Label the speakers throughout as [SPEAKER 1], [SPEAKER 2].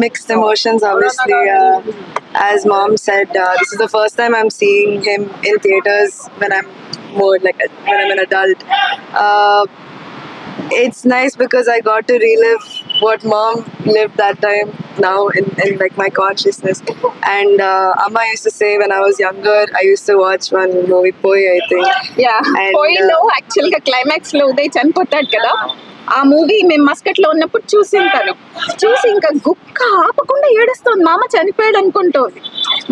[SPEAKER 1] mixed emotions obviously uh, as mom said uh, this is the first time i'm seeing him in theaters when i'm more like a, when i'm an adult uh, it's nice because i got to relive what mom lived that time now in, in like my consciousness and uh, amma used to say when i was younger i used to watch one movie poi i think
[SPEAKER 2] yeah
[SPEAKER 1] And,
[SPEAKER 2] పోయిలో
[SPEAKER 1] uh,
[SPEAKER 2] actual గా climax లో ఉదయ్ చనిపోతాడు కదా ఆ movie మేము Muscat లో ఉన్నప్పుడు చూసి ఉంటాను గుక్క ఆపకుండా ఏడుస్తుంది. మామ చనిపోయాడు అనుకుంటోంది.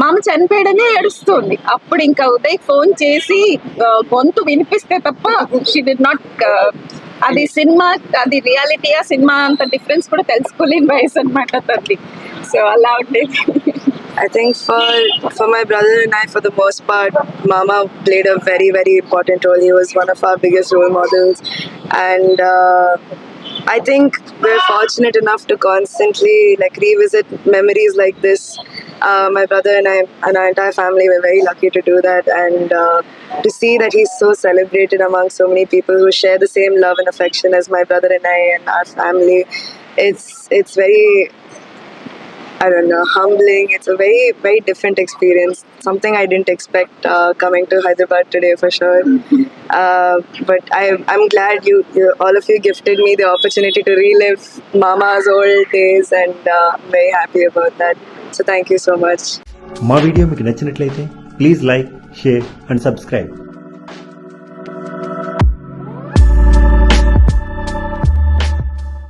[SPEAKER 2] మామ చనిపోయాడనే ఏడుస్తుంది. అప్పుడు ఇంకా ఉదయ్ ఫోన్ చేసి గొంతు వినిపిస్తే తప్ప షీ డి నాట్ అది సినిమా అది రియాలిటీయా సినిమా అంత డిఫరెన్స్ కూడా తెలుసుకోలేని వయసు అనమాట తల్లి సో అలా ఉండేది.
[SPEAKER 1] I think for for my brother and I, for the most part, Mama played a very very important role. He was one of our biggest role models, and uh, I think we're fortunate enough to constantly like revisit memories like this. Uh, my brother and I and our entire family were very lucky to do that, and uh, to see that he's so celebrated among so many people who share the same love and affection as my brother and I and our family. It's it's very I don't know, humbling. It's a very, very different experience. Something I didn't expect uh, coming to Hyderabad today for sure. Uh, but I, I'm glad you, you, all of you gifted me the opportunity to relive Mama's old days, and uh, I'm very happy about that. So thank you so much.
[SPEAKER 3] మా video మీకు నచ్చినట్లయితే please like share and subscribe